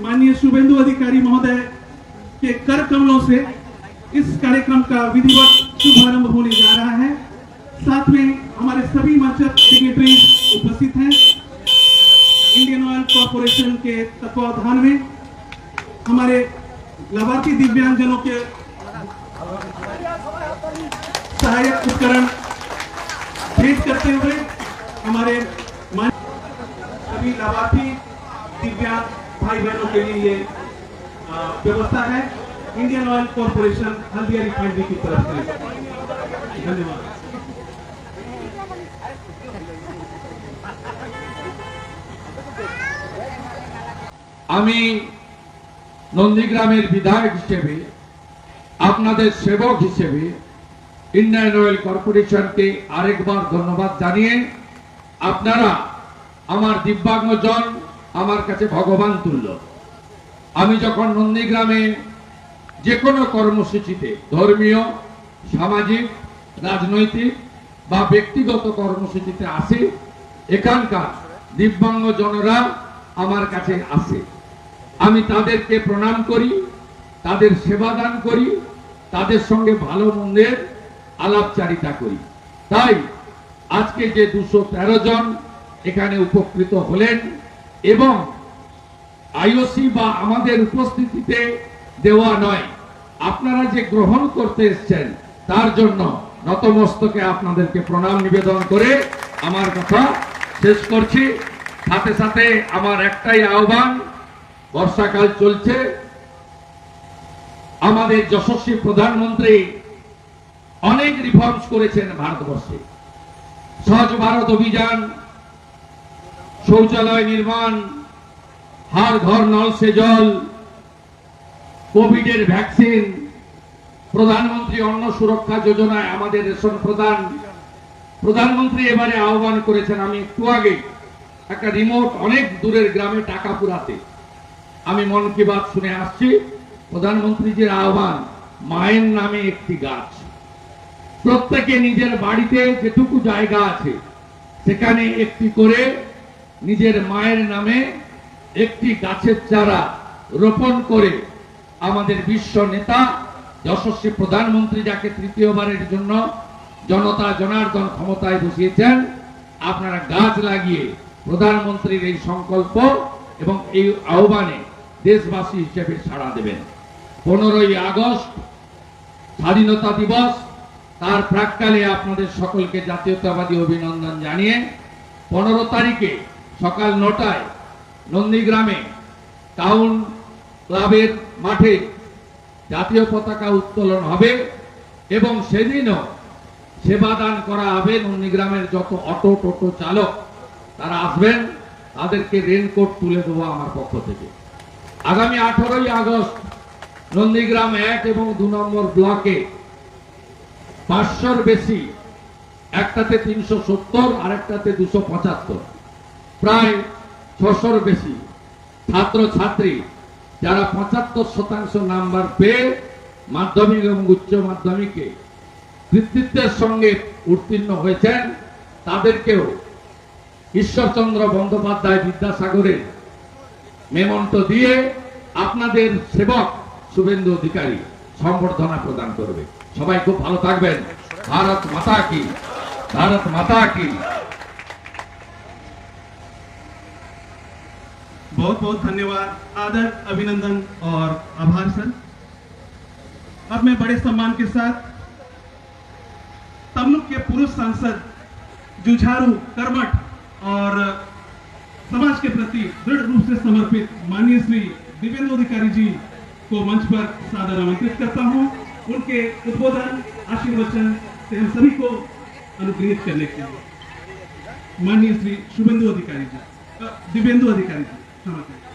माननीय शुभेंदु अधिकारी महोदय के कर कमलों से इस कार्यक्रम का विधिवत शुभारंभ होने जा रहा है। साथ में हमारे सभी मंचक सिग्नेटरी उपस्थित हैं। इंडियन ऑयल कॉरपोरेशन के तत्वावधान में हमारे लाभार्थी दिव्यांगजनों के सहायक उपकरण भेंट करते हुए हमारे सभी लाभार्थी, दिव्यांग भाई बहनों के लिए ये अ, व्यवस्था है Indian Oil Corporation Haldia refinery की तरफ से धन्यवाद আমি নন্দীগ্রামের বিধায়ক হিসেবে আপনাদের সেবক হিসেবে ইন্ডিয়ান অয়েল কর্পোরেশনকে আরেকবার ধন্যবাদ জানিয়ে আপনারা আমার দিব্যাঙ্গজন আমার কাছে ভগবান তুল্য। আমি যখন নন্দীগ্রামে যে কোনো কর্মসূচিতে ধর্মীয়, সামাজিক, রাজনৈতিক বা ব্যক্তিগত কর্মসূচিতে আসি, এখানকার দিব্যাঙ্গজনরা আমার কাছে আসে। আমি তাদেরকে প্রণাম করি, তাদের সেবা দান করি, তাদের সঙ্গে ভালো মন্দের আলাপচারিতা করি। তাই আজকে যে দুশো জন এখানে উপকৃত হলেন এবং আইওসি বা আমাদের উপস্থিতিতে দেওয়া নয়। আপনারা যে গ্রহণ করতে এসছেন, তার জন্য নতমস্তকে আপনাদেরকে প্রণাম নিবেদন করে আমার কথা শেষ করছি। সাথে সাথে আমার একটাই আহ্বান, বর্ষাকাল চলছে। আমাদের যশস্বী প্রধানমন্ত্রী অনেক রিফর্মস করেছেন ভারতবর্ষে। স্বচ্ছ ভারত অভিযান শৌচালয় নির্মাণ হার ঘর, নল সে জল কোভিডের ভ্যাকসিন, প্রধানমন্ত্রী অন্ন সুরক্ষা যোজনায় আমাদের রেশন প্রদান। প্রধানমন্ত্রী এবারে আহ্বান করেছেন, আমি একটু আগে একটা রিমোট অনেক দূরের গ্রামে টাকা পুরাতে আমি মন কি বাত শুনে আসছি, প্রধানমন্ত্রীজির আহ্বান, মায়ের নামে একটি গাছ। প্রত্যেকে নিজের বাড়িতে যেটুকু জায়গা আছে, সেখানে একটি করে নিজের মায়ের নামে একটি গাছের চারা রোপণ করে আমাদের বিশ্ব নেতা, যশস্বী প্রধানমন্ত্রী যাকে তৃতীয়বারের জন্য জনতা জনার্দন ক্ষমতায় বসিয়েছেন, আপনারা গাছ লাগিয়ে প্রধানমন্ত্রীর এই সংকল্প এবং এই আহ্বানে দেশবাসী হিসেবে সাড়া দেবেন। পনেরোই আগস্ট, স্বাধীনতা দিবস, তার প্রাককালে আপনাদের সকলকে জাতীয়তাবাদী অভিনন্দন জানিয়ে পনেরো তারিখে সকাল নটায় নন্দীগ্রামে টাউন ক্লাবের মাঠে জাতীয় পতাকা উত্তোলন হবে এবং সেদিনও সেবাদান করা হবে নন্দীগ্রামের যত অটো টোটো চালক। তারা আসবেন, তাদেরকে রেনকোট তুলে দেবো আমার পক্ষ থেকে। আগামী আঠারোই আগস্ট নন্দীগ্রাম এক এবং দু নম্বর ব্লকে পাঁচশোর বেশি, একটাতে তিনশো সত্তর আর একটাতে দুশো পঁচাত্তর। প্রায় ছশোর বেশি ছাত্র ছাত্রী যারা পঁচাত্তর শতাংশ নাম্বার পেয়ে মাধ্যমিক এবং উচ্চ মাধ্যমিকে কৃতিত্বের সঙ্গে উত্তীর্ণ হয়েছেন, তাদেরকেও ঈশ্বরচন্দ্র বন্দ্যোপাধ্যায় বিদ্যাসাগরের মেমন্ত দিয়ে আপনাদের সেবক শুভেন্দু অধিকারী সম্বর্ধনা প্রদান করবে। সবাই খুব ভালো থাকবেন। ভারত মাতা কি, ভারত মাতা কি। बहुत बहुत धन्यवाद। आदर, अभिनंदन और आभार, सर। अब मैं बड़े सम्मान के साथ तमलुक के पुरुष सांसद जुझारू कर्मठ और समाज के प्रति दृढ़ रूप से समर्पित माननीय श्री दिव्येंद्र अधिकारी जी को मंच पर सादर आमंत्रित करता हूँ। उनके उद्बोधन, आशीर्वचन से हम सभी को अनुग्रहित करने के लिए। माननीय श्री शुभेंदु अधिकारी जी दिव्येंदु अधिकारी जी। 对对